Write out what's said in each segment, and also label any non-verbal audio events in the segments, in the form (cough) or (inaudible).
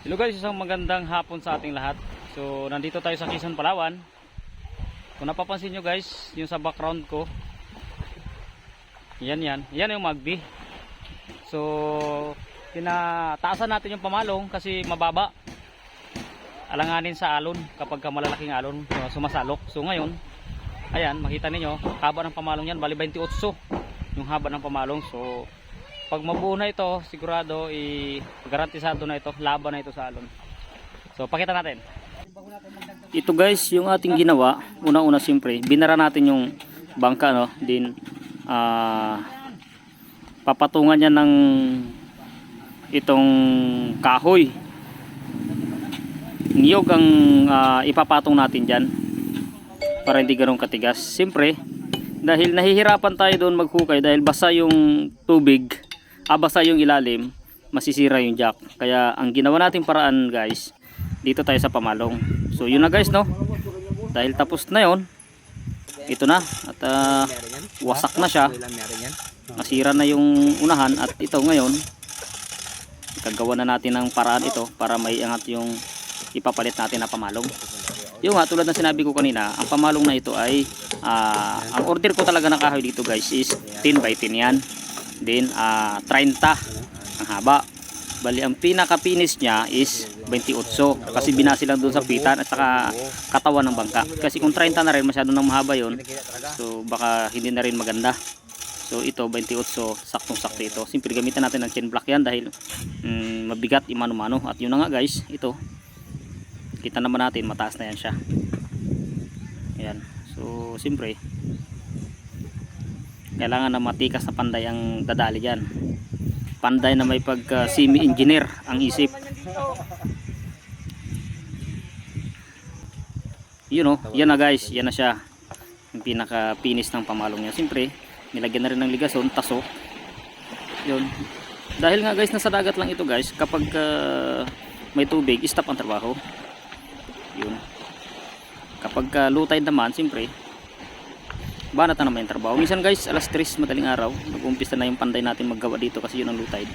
Hello guys, isang magandang hapon sa ating lahat. So, nandito tayo sa Quezon, Palawan. Kung napapansin nyo guys, yung sa background ko, yan yan. Yan yung magbi. So, tinataasan natin yung pamalong kasi mababa. Alanganin sa alon kapag ka malalaking alon uh, sumasalok. So, ngayon, ayan, makita ninyo, haba ng pamalong yan, bali 28 yung haba ng pamalong. So, pag mabuo na ito, sigurado i garantisado na ito, laban na ito sa alon. So, pakita natin. Ito guys, yung ating ginawa, una-una siyempre, binara natin yung bangka no, din ah papatungan niya ng itong kahoy. Niyog ang ah, ipapatong natin diyan para hindi ganun katigas. Siyempre, dahil nahihirapan tayo doon maghukay dahil basa yung tubig, ah, basa yung ilalim, masisira yung jack. Kaya ang ginawa nating paraan guys, dito tayo sa pamalong. So yun na guys no. Dahil tapos na yon, ito na at ah, wasak na siya. Nasira na yung unahan at ito ngayon gagawa na natin ng paraan ito para may angat yung ipapalit natin na pamalong. Yung nga tulad ng sinabi ko kanina, ang pamalong na ito ay ah, ang order ko talaga ng kahoy dito guys is 10 by 10 yan. Then ah, 30 ang haba. Bali ang pinaka-finish niya is 28 kasi binasi lang doon sa pitan at saka katawan ng bangka. Kasi kung 30 na rin masyado nang mahaba yon so baka hindi na rin maganda. So ito 28 saktong-sakto ito. Siyempre gamitan natin ng chain block yan dahil mm, mabigat imano-mano at yun na nga guys, ito. Kita naman natin mataas na yan siya. Ayan. So siyempre kailangan na matikas na panday ang dadali diyan. Panday na may pagka semi-engineer ang isip. Yun know, yan na guys, yan na siya. Yung pinaka-finish ng pamalong niya. Siyempre, nilagyan na rin ng ligason, taso. Yun. Dahil nga guys, nasa dagat lang ito guys, kapag uh, may tubig, stop ang trabaho. Yun. Kapag uh, low tide naman, siyempre, banat na naman yung trabaho. Minsan guys, alas 3 madaling araw, nag-umpisa na yung panday natin maggawa dito kasi yun ang low tide.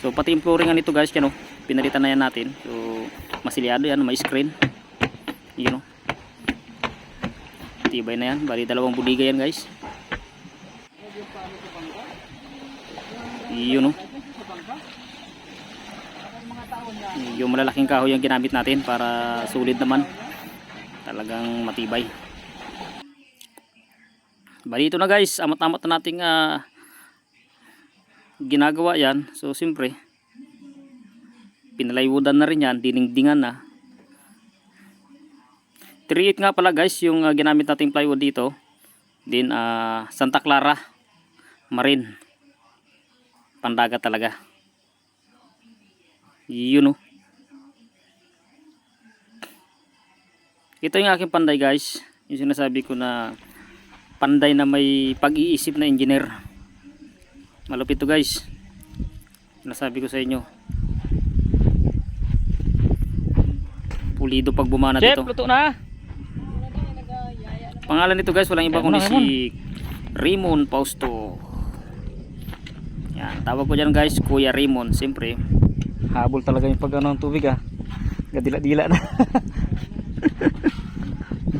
So pati yung flooring nito guys, yan o, pinalitan na yan natin. So masilyado yan, may screen. Yun o. Tibay na yan, bali dalawang budiga yan guys. Yun o. Yung malalaking kahoy yung ginamit natin para sulit naman. Talagang matibay. Bali ito na guys, amat-amat na nating ah, ginagawa yan. So siyempre, pinalaywoodan na rin yan, diningdingan na. 3.8 nga pala guys yung ah, ginamit nating plywood dito. Din ah, Santa Clara Marine. Pandagat talaga. Yun oh. Ito yung aking panday guys. Yung sinasabi ko na panday na may pag-iisip na engineer. Malupit to guys. Nasabi ko sa inyo. Pulido pag bumana Chef, dito. luto na. Pangalan nito guys, walang iba Ayan kundi si Raymond Fausto. Yan, tawag ko dyan guys, Kuya Raymond. Siyempre, habol talaga yung pag ano, ng tubig ah. Gadila-dila na. (laughs)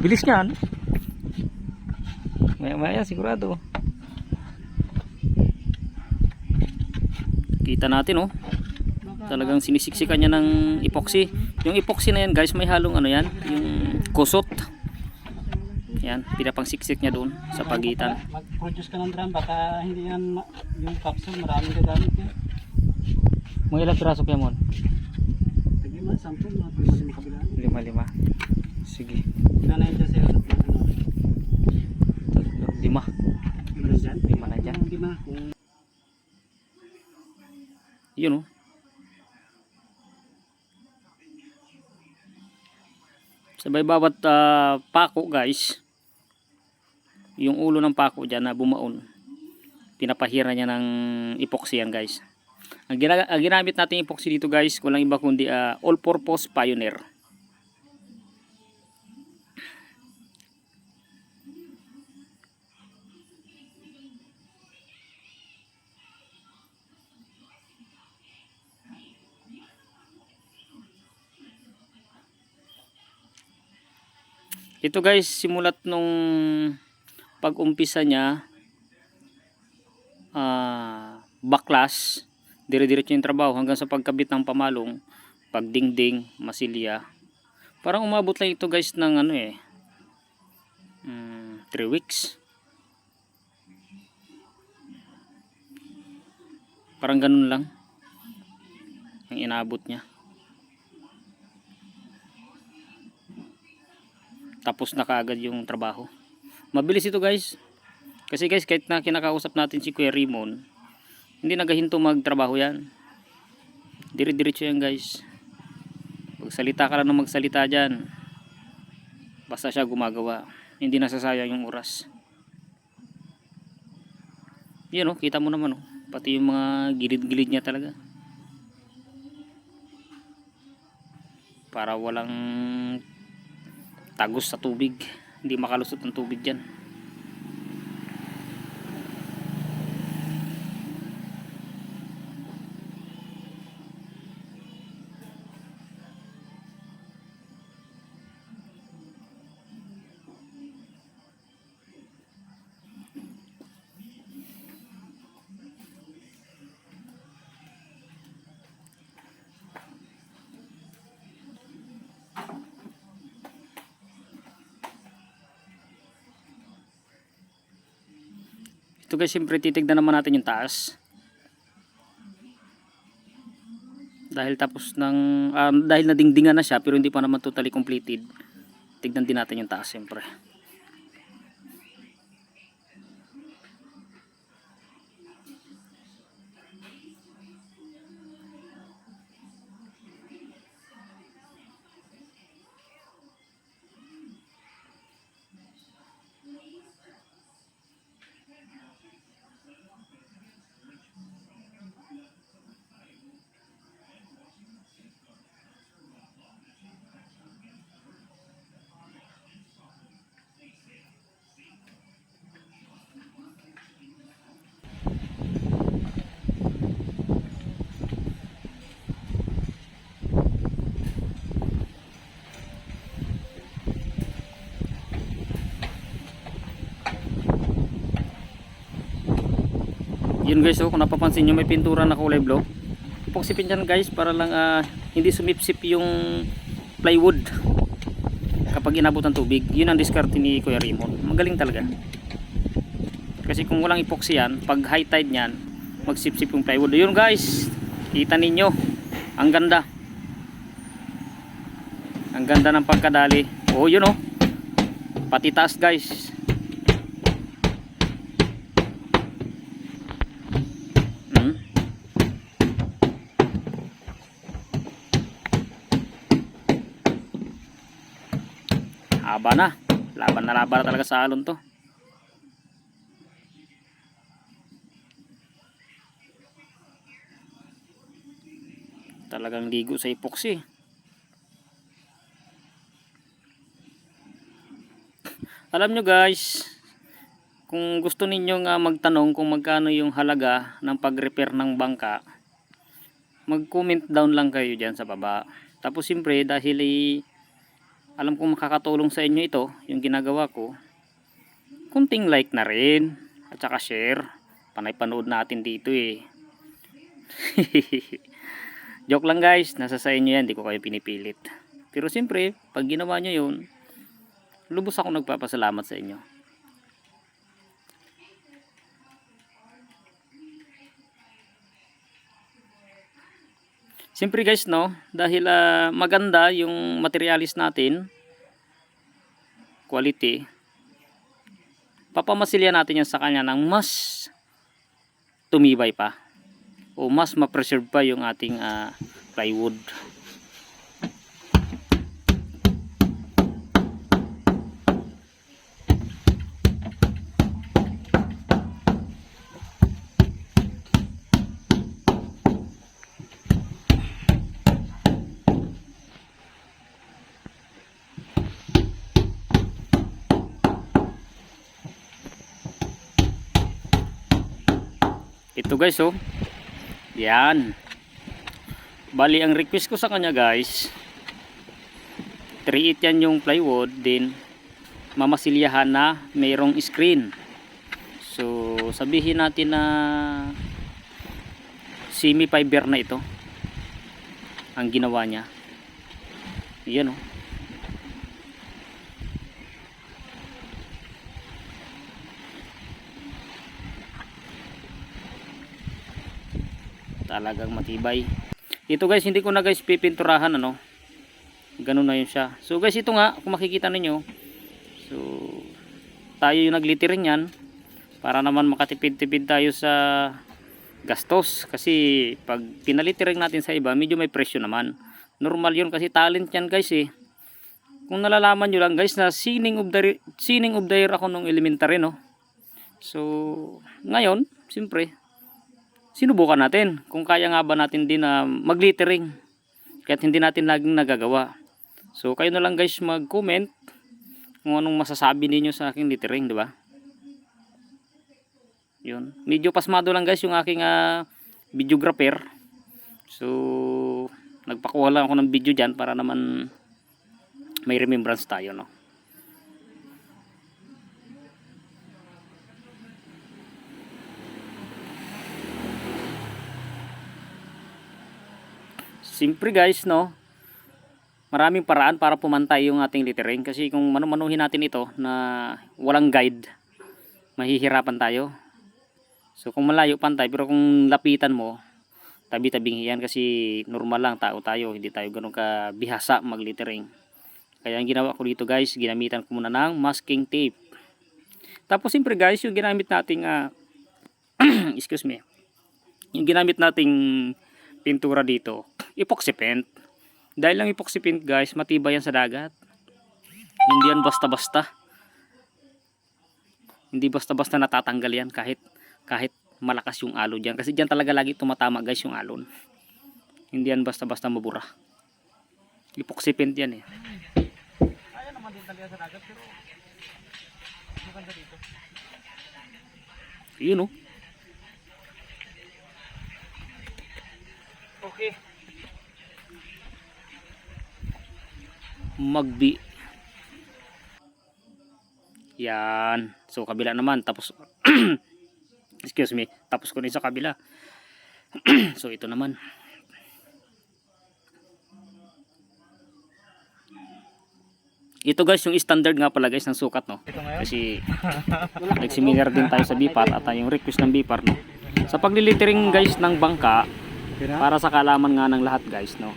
Bilis niyan. Maya maya sigurado. Kita natin oh. Talagang sinisiksikan niya ng epoxy. Yung epoxy na yan guys, may halong ano yan, yung kusot. Yan, pinapang siksik niya doon sa pagitan. Mag-produce ka ng drum, baka hindi yan yung capsule, maraming gagamit yan. Mga ilang piraso kaya mo? Sige man, sample, mga pima sa kabila. Lima lima. Sige. Ilan na yun? Ano, Lima. Lima na dyan? Yun oh. Sabay bawat ah, pako guys. Yung ulo ng pako dyan na bumaon. Pinapahira niya ng epoxy yan guys. Ang, gina- ang ginamit natin epoxy dito guys, walang iba kundi ah, all purpose pioneer. Ito guys, simulat nung pag-umpisa niya, ah, baklas, dire-diretso yung trabaho hanggang sa pagkabit ng pamalong, pagdingding, masilya. Parang umabot lang ito guys ng ano eh, 3 weeks. Parang ganun lang ang inabot niya. Tapos na kaagad yung trabaho. Mabilis ito guys. Kasi guys, kahit na kinakausap natin si Kuya Raymond, hindi nagahinto magtrabaho yan. Dire-diretso yan guys. Magsalita ka lang ng magsalita dyan. Basta siya gumagawa. Hindi nasasayang yung oras. Yan o, kita mo naman o. Pati yung mga gilid-gilid niya talaga. Para walang tagos sa tubig. Hindi makalusot ng tubig dyan. Guys, siyempre titignan naman natin yung taas. Dahil tapos ng, um, dahil nadingdingan na siya pero hindi pa naman totally completed. Tignan din natin yung taas siyempre. Yun guys, oh, kung napapansin nyo may pintura na kulay blue. Epoxy dyan guys para lang ah, hindi sumipsip yung plywood kapag inabot ng tubig. Yun ang diskarte ni Kuya Raymond. Magaling talaga. Kasi kung walang epoxy yan, pag high tide niyan, magsipsip yung plywood. Yun guys, kita ninyo. Ang ganda. Ang ganda ng pagkadali. Oh, yun oh. Pati taas guys. Haba na. Laban na laban talaga sa alon to. Talagang ligo sa epoxy. (laughs) Alam nyo guys, kung gusto ninyo nga magtanong kung magkano yung halaga ng pag-repair ng bangka, mag-comment down lang kayo dyan sa baba. Tapos siyempre dahil eh, alam kong makakatulong sa inyo ito, yung ginagawa ko, kunting like na rin at saka share. Panay panood natin dito eh. (laughs) Joke lang guys, nasa sa inyo yan, di ko kayo pinipilit. Pero siyempre, pag ginawa nyo yun, lubos ako nagpapasalamat sa inyo. Siyempre guys no, dahil ah, maganda yung materialis natin, quality, papamasilya natin yan sa kanya ng mas tumibay pa. O mas ma-preserve pa yung ating ah, plywood. Guys oh. Yan. Bali ang request ko sa kanya guys. 3.8 yan yung plywood din mamasilyahan na mayroong screen. So, sabihin natin na semi-fiber na ito ang ginawa niya. Yan oh. Talagang matibay. Ito guys, hindi ko na guys pipinturahan ano. Ganun na yun siya. So guys, ito nga, kung makikita ninyo. So, tayo yung naglittering yan. Para naman makatipid-tipid tayo sa gastos. Kasi pag pinalittering natin sa iba, medyo may presyo naman. Normal yun kasi talent yan guys eh. Kung nalalaman nyo lang guys na sining of the, sining of the year ako nung elementary no. So, ngayon, siyempre, sinubukan natin. Kung kaya nga ba natin din na mag-littering. Kahit hindi natin laging nagagawa. So kayo na lang guys mag-comment kung anong masasabi ninyo sa aking littering di ba? Yun. Medyo pasmado lang guys yung aking ah, videographer. So nagpakuha lang ako ng video dyan para naman may remembrance tayo no Siyempre guys, no, maraming paraan para pumantay yung ating littering. Kasi kung manumanuhin natin ito na walang guide, mahihirapan tayo. So kung malayo pantay, pero kung lapitan mo, tabi-tabing yan kasi normal lang tao tayo. Hindi tayo ganun ka bihasa mag-littering. Kaya ang ginawa ko dito guys, ginamitan ko muna ng masking tape. Tapos siyempre guys, yung ginamit nating, ah, (clears throat) excuse me, yung ginamit nating pintura dito, epoxy paint. Dahil lang epoxy paint guys, matibay yan sa dagat. Hindi yan basta-basta. Hindi basta-basta natatanggal yan kahit kahit malakas yung alon diyan kasi diyan talaga lagi tumatama guys yung alon. Hindi yan basta-basta mabura. Epoxy paint yan eh. Ayan naman din talaga sa dagat pero maganda dito. Yun oh. Okay. Magbi. Yan. So kabila naman tapos (clears throat) excuse me tapos ko rin sa kabila. (clears throat) So ito naman. Ito guys yung standard nga pala guys ng sukat no? Kasi (laughs) nagsimilar din tayo sa BIPAR at yung request ng BIPAR no? Sa paglilittering guys ng bangka para sa kalaman nga ng lahat guys no?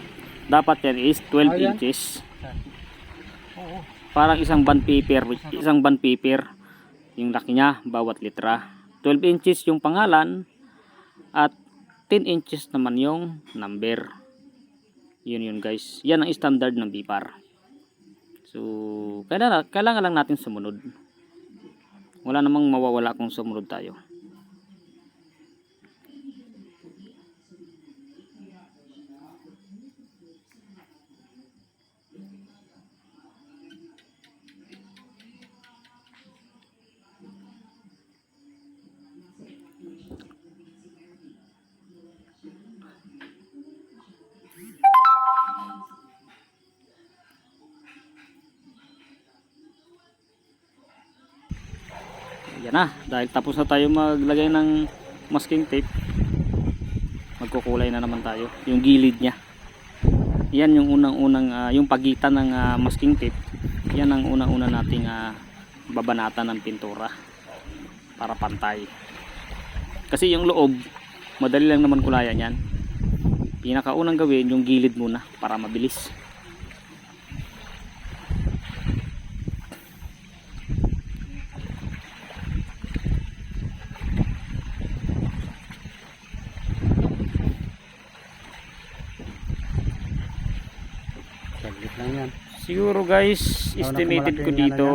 Dapat yan is 12 Ayan. inches Parang isang band paper isang band paper. Yung laki niya bawat litra. 12 inches yung pangalan at 10 inches naman yung number. Yun yun guys. Yan ang standard ng BIPAR so kailangan, kailangan lang natin sumunod. Wala namang mawawala kung sumunod tayo yan na. Dahil tapos na tayo maglagay ng masking tape. Magkukulay na naman tayo. Yung gilid nya yan yung unang unang ah, yung pagitan ng ah, masking tape. Yan ang unang una nating ah, babanatan ng pintura para pantay. Kasi yung loob madali lang naman kulayan yan. Pinakaunang gawin yung gilid muna para mabilis Saglit lang yan. Siguro guys, estimated ko malaki dito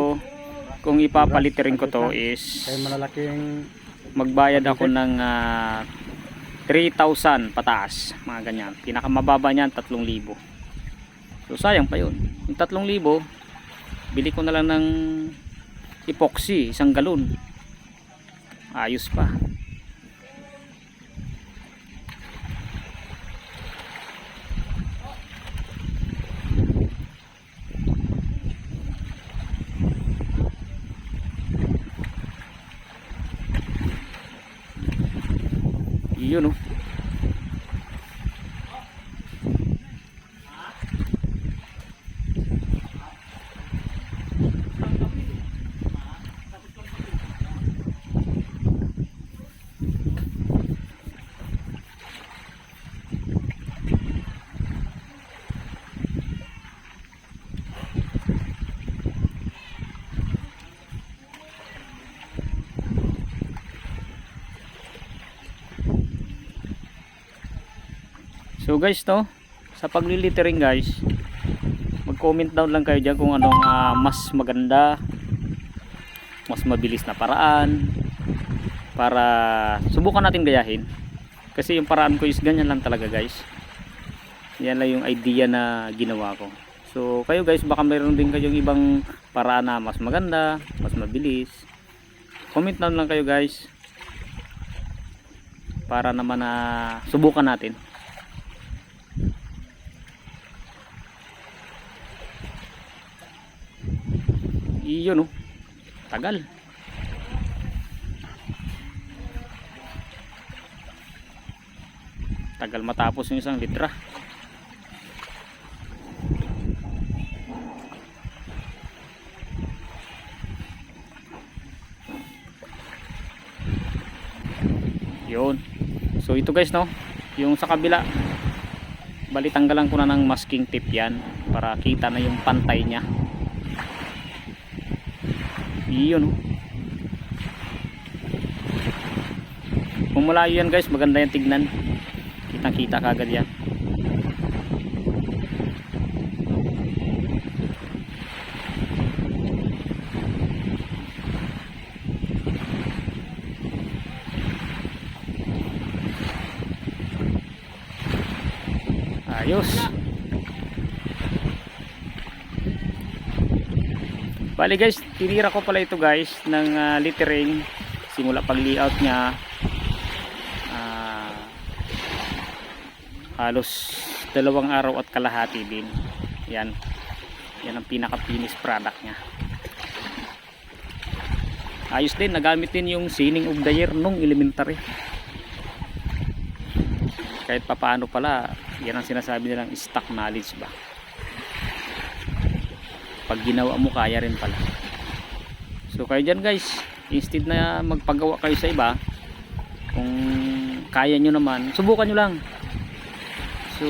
kung ipapalittering ko to is magbayad ako ng ah, 3,000 pataas, mga ganyan. Pinakamababa niyan 3,000. So sayang pa 'yun. Yung 3,000, bili ko na lang ng epoxy, isang galon. Ayos pa. So guys no, sa paglilitering guys, mag-comment down lang kayo dyan kung anong ah, mas maganda, mas mabilis na paraan para subukan natin gayahin. Kasi yung paraan ko is ganyan lang talaga guys. Yan lang yung idea na ginawa ko. So kayo guys, baka mayroon din kayong ibang paraan na mas maganda, mas mabilis. Comment down lang kayo guys. Para naman na subukan natin. Iyon oh. Tagal. Tagal matapos yung isang litra. Yun. So ito guys no, yung sa kabila bali tanggalan ko na ng masking tape yan para kita na yung pantay niya. Iyon. Kung malayo yan guys, maganda yan tignan. Kitang kita kagad yan. Ayos. Bali guys, tinira ko pala ito guys ng ah, littering simula pag layout niya ah, halos dalawang araw at kalahati din. Yan. Yan ang pinaka finished product niya. Ayos din, nagamit din yung sining of the year nung elementary. Kahit papaano pala, yan ang sinasabi nilang stock knowledge ba pag ginawa mo kaya rin pala. So kayo dyan guys. Instead na magpagawa kayo sa iba kung kaya nyo naman subukan nyo lang. So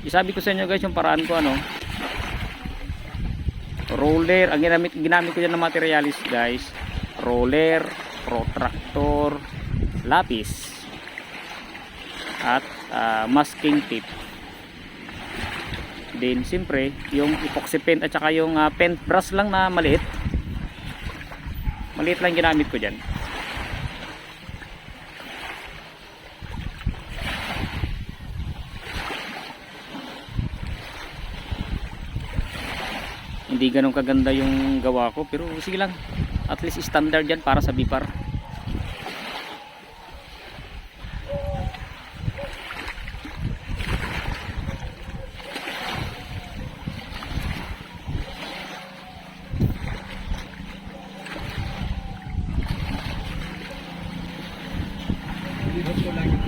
isabi ko sa inyo guys yung paraan ko ano? Roller. Ang ginamit, ginamit ko dyan ng materialis guys. Roller protractor lapis at ah, masking tape din. Siyempre yung epoxy paint at saka yung ah, paint brush lang na maliit. Maliit lang ginamit ko dyan. Hindi ganun kaganda yung gawa ko pero sige lang. At least standard yan para sa bipar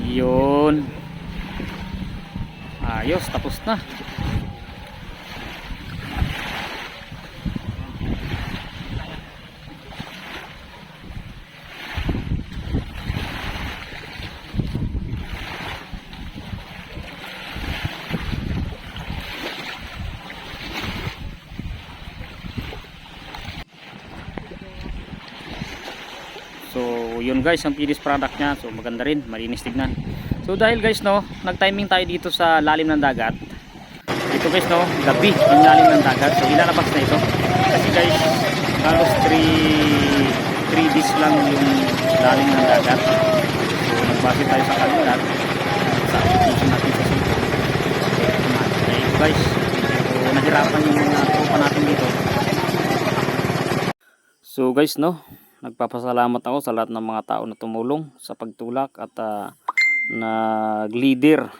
Yun. Ayos, tapos na. So, yun guys, ang finished product niya. So, maganda rin, malinis tignan. So, dahil guys, no, nag-timing tayo dito sa lalim ng dagat. Ito guys, no, gabi yung lalim ng dagat. So, ilalabas na ito. Kasi guys, halos 3 3 days lang yung lalim ng dagat. So, nagbase tayo sa kalitat sa application natin sa cellphone. Okay, guys, so, nahirapan yung mga tropa natin dito. So guys, no, nagpapasalamat ako sa lahat ng mga tao na tumulong sa pagtulak at ah, nag-leader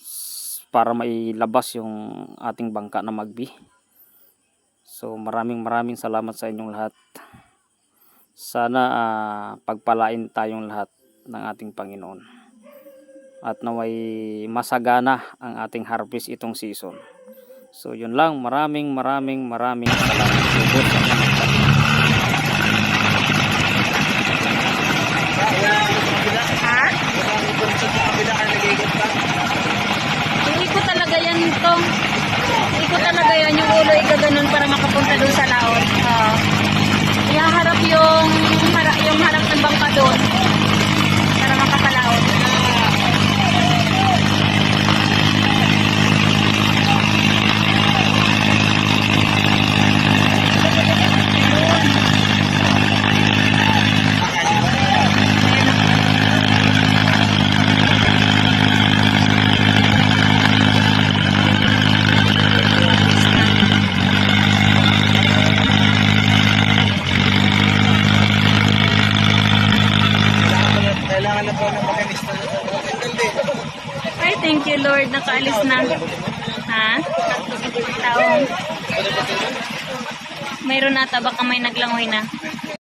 s- para mailabas yung ating bangka na magbi. So maraming maraming salamat sa inyong lahat. Sana ah, pagpalain tayong lahat ng ating Panginoon. At naway masagana ang ating harvest itong season. So yun lang, maraming maraming maraming salamat. Lubos sa inyong lahat. Ha? Iikot talaga yan tong. Iikot talaga yan yung ulo igaganon para makapunta doon sa laot. Oo. Ihaharap yung, hara, yung harap ng bangka doon na.